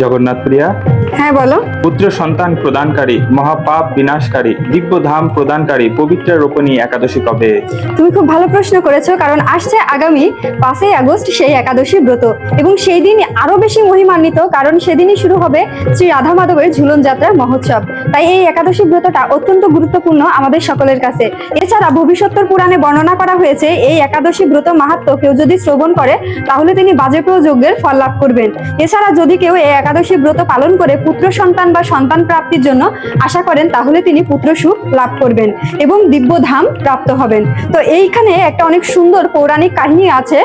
জগন্নাথ প্রিয়া। হ্যাঁ বলো। পুত্র সন্তান প্রদানকারী মহাপাপ বিনাশকারী প্রদানকারী পবিত্র রোপণী একাদশী কবে? তুমি খুব ভালো প্রশ্ন করেছ কারণ আসছে আগামী পাঁচই আগস্ট সেই একাদশী ব্রত। এবং সেই দিন আরও বেশি মহিমান্বিত কারণ সেদিনই শুরু হবে শ্রী রাধা মাধবের ঝুলন যাত্রার মহোৎসব। তাই এই একাদশী ব্রতটা অত্যন্ত গুরুত্বপূর্ণ আমাদের সকলের কাছে। এছাড়া ভবিষ্যত্তর পুরাণে বর্ণনা করা হয়েছে এই একাদশী ব্রত মাহাত্ম কেউ যদি শ্রবণ করে তাহলে তিনি বাজেপ্রিয় যজ্ঞের ফল লাভ করবেন। এছাড়া যদি কেউ এই একাদশী ব্রত পালন করে পুত্র সন্তান বা সন্তান প্রাপ্তির জন্য আশা করেন, তাহলে তিনি পুত্র সুখ লাভ করবেন এবং দিব্য ধাম প্রাপ্ত হবেন। তো এইখানে একটা অনেক সুন্দর পৌরাণিক কাহিনী আছে।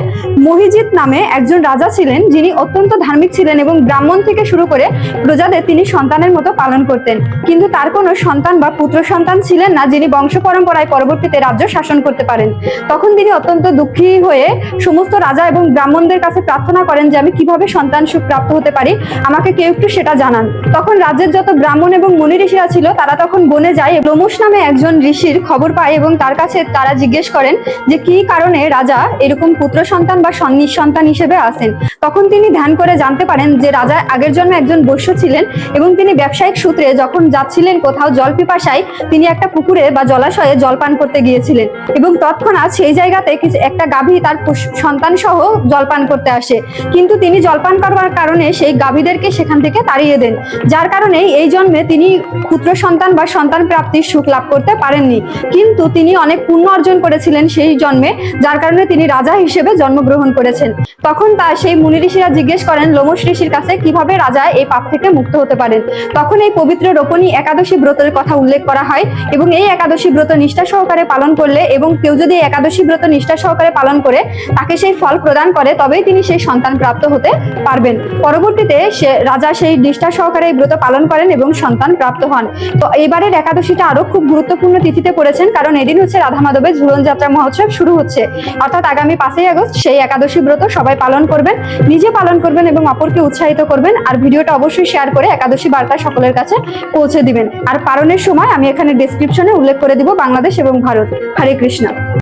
মহিজিৎ নামে একজন রাজা ছিলেন, যিনি অত্যন্ত ধার্মিক ছিলেন এবং ব্রাহ্মণ থেকে শুরু করে প্রজাদের তিনি সন্তানের মতো পালন করতেন। কিন্তু তার কোনো সন্তান বা পুত্র সন্তান ছিলেন না, যিনি বংশ পরম্পরায় পরবর্তীতে রাজ্য শাসন করতে পারেন। তখন তিনি অত্যন্ত দুঃখী হয়ে সমস্ত রাজা এবং ব্রাহ্মণদের কাছে প্রার্থনা করেন যে, আমি কীভাবে সন্তান সুখ প্রাপ্ত হতে পারি? আমাকে কেউ একটু সেটা জানান। তখন রাজ্যের যত ব্রাহ্মণ এবং মুনি ঋষিরা ছিল, তারা তখন বনে যায় লোমস নামে একজন ঋষির খবর পায় এবং তার কাছে তারা জিজ্ঞেস করেন যে, কি কারণে রাজা এরকম পুত্র সন্তান বা সন- নিঃসন্তান হিসেবে আসেন? তখন তিনি ধ্যান করে জানতে পারেন যে, রাজা আগের জন্মে একজন বৈশ্য ছিলেন এবং তিনি ব্যবসায়িক সূত্রে যখন যাচ্ছিলেন কোথাও জল পিপাসায় তিনি একটা পুকুরে বা জলাশয়ে জল পান করতে গিয়েছিলেন এবং তৎক্ষণাৎ সেই জায়গাতে কিছু, একটা গাভী তার সন্তান সহ জলপান করতে আসে। কিন্তু তিনি জলপান করবার কারণে সেই গাভীদেরকে সেখান থেকে তাড়িয়ে দেন। যার কারণে এই জন্মে তিনি পুত্র সন্তান বা সন্তান প্রাপ্তির সুখ লাভ করতে পারেননি। কিন্তু তিনি অনেক পুণ্য অর্জন করেছিলেন সেই জন্মে, যার কারণে তিনি রাজা হিসেবে জন্মগ্রহণ করেছেন। তখন তা সেই মুনি ঋষিরা জিজ্ঞেস করেন লোমস ঋষির কাছে কীভাবে রাজা এই পাপ থেকে মুক্ত হতে পারেন? তখন এই পবিত্র রোপণী একাদশী ব্রতের কথা উল্লেখ করা হয় এবং এই একাদশী ব্রত নিষ্ঠা সহকারে পালন করলে এবং কেউ যদি একাদশী ব্রত নিষ্ঠা সহকারে পালন করে, তাকে সেই ফল প্রদান করে, তবেই তিনি সেই সন্তান প্রাপ্ত হতে পারবেন। পরবর্তীতে সে রাজা সেই নিষ্ঠা সহকারে এই ব্রত পালন করেন এবং সন্তান প্রাপ্ত হন। তো এবারের একাদশীটা আরও খুব গুরুত্বপূর্ণ তিথিতে পড়েছেন, কারণ এদিন হচ্ছে রাধা মাধবের ঝুলন যাত্রা মহোৎসব শুরু হচ্ছে। অর্থাৎ আগামী পাঁচই আগস্ট সেই একাদশী ব্রত সবাই পালন করবেন, নিজে পালন করবেন এবং অপরকে উৎসাহিত করবেন। আর ভিডিওটা অবশ্যই শেয়ার করে একাদশী বার্তা সকলের কাছে পৌঁছে দিবেন। আর পালনের সময় আমি এখানে ডেসক্রিপশনে উল্লেখ করে দিব বাংলাদেশ এবং ভারত। হরে কৃষ্ণ।